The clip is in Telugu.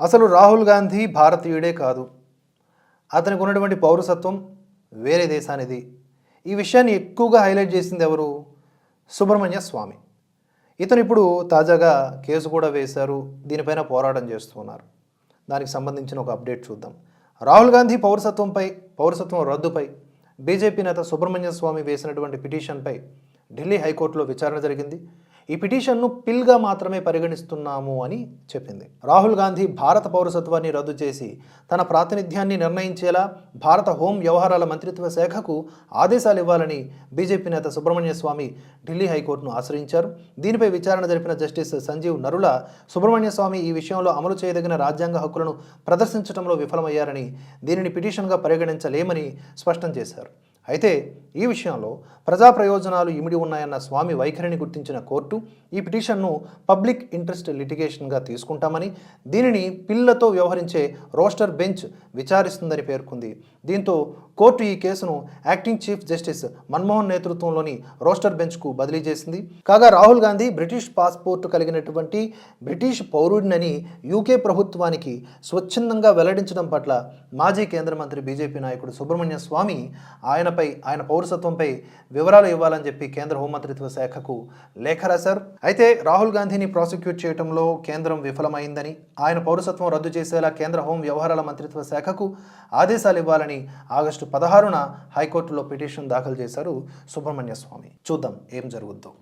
అసలు రాహుల్ గాంధీ భారతీయుడే కాదు. అతనికి ఉన్నటువంటి పౌరసత్వం వేరే దేశానిది. ఈ విషయాన్ని ఎక్కువగా హైలైట్ చేసింది ఎవరు? సుబ్రహ్మణ్య స్వామి. ఇతను ఇప్పుడు తాజాగా కేసు కూడా వేశారు. దీనిపైన పోరాటం చేస్తున్నారు దానికి సంబంధించిన ఒక అప్డేట్ చూద్దాం. రాహుల్ గాంధీ పౌరసత్వంపై పౌరసత్వం రద్దుపై బీజేపీ నేత సుబ్రహ్మణ్య స్వామి వేసినటువంటి పిటిషన్పై ఢిల్లీ హైకోర్టులో విచారణ జరిగింది. ఈ పిటిషన్ను పిల్గా మాత్రమే పరిగణిస్తున్నాము అని చెప్పింది. రాహుల్ గాంధీ భారత పౌరసత్వాన్ని రద్దు చేసి తన ప్రాతినిధ్యాన్ని నిర్ణయించేలా భారత హోం వ్యవహారాల మంత్రిత్వ శాఖకు ఆదేశాలు ఇవ్వాలని బీజేపీ నేత సుబ్రహ్మణ్య స్వామి ఢిల్లీ హైకోర్టును ఆశ్రయించారు. దీనిపై విచారణ జరిపిన జస్టిస్ సంజీవ్ నరుల సుబ్రహ్మణ్య స్వామి ఈ విషయంలో అమలు చేయదగిన రాజ్యాంగ హక్కులను ప్రదర్శించడంలో విఫలమయ్యారని దీనిని పిటిషన్గా పరిగణించలేమని స్పష్టం చేశారు. అయితే ఈ విషయంలో ప్రజా ప్రయోజనాలు ఇమిడి ఉన్నాయన్న స్వామి వైఖరిని గుర్తించిన కోర్టు ఈ పిటిషన్ను పబ్లిక్ ఇంట్రెస్ట్ లిటిగేషన్గా తీసుకుంటామని దీనిని పిల్లతో వ్యవహరించే రోస్టర్ బెంచ్ విచారిస్తుందని పేర్కొంది. దీంతో కోర్టు ఈ కేసును యాక్టింగ్ చీఫ్ జస్టిస్ మన్మోహన్ నేతృత్వంలోని రోస్టర్ బెంచ్కు బదిలీ చేసింది. కాగా రాహుల్ గాంధీ బ్రిటిష్ పాస్పోర్టు కలిగినటువంటి బ్రిటిష్ పౌరుడినని యూకే ప్రభుత్వానికి స్వచ్ఛందంగా వెల్లడించడం పట్ల మాజీ కేంద్ర మంత్రి బీజేపీ నాయకుడు సుబ్రహ్మణ్య స్వామి ఆయన ఆయనపై ఆయన పౌరసత్వంపై వివరాలు ఇవ్వాలని చెప్పి కేంద్ర హోంమంత్రిత్వ శాఖకు లేఖ రాశారు. అయితే రాహుల్ గాంధీని ప్రాసిక్యూట్ చేయడంలో కేంద్రం విఫలమైందని ఆయన పౌరసత్వం రద్దు చేసేలా కేంద్ర హోం వ్యవహారాల మంత్రిత్వ శాఖకు ఆదేశాలు ఇవ్వాలని ఆగస్టు పదహారున హైకోర్టులో పిటిషన్ దాఖలు చేశారు సుబ్రహ్మణ్య స్వామి. చూద్దాం ఏం జరుగుద్దో.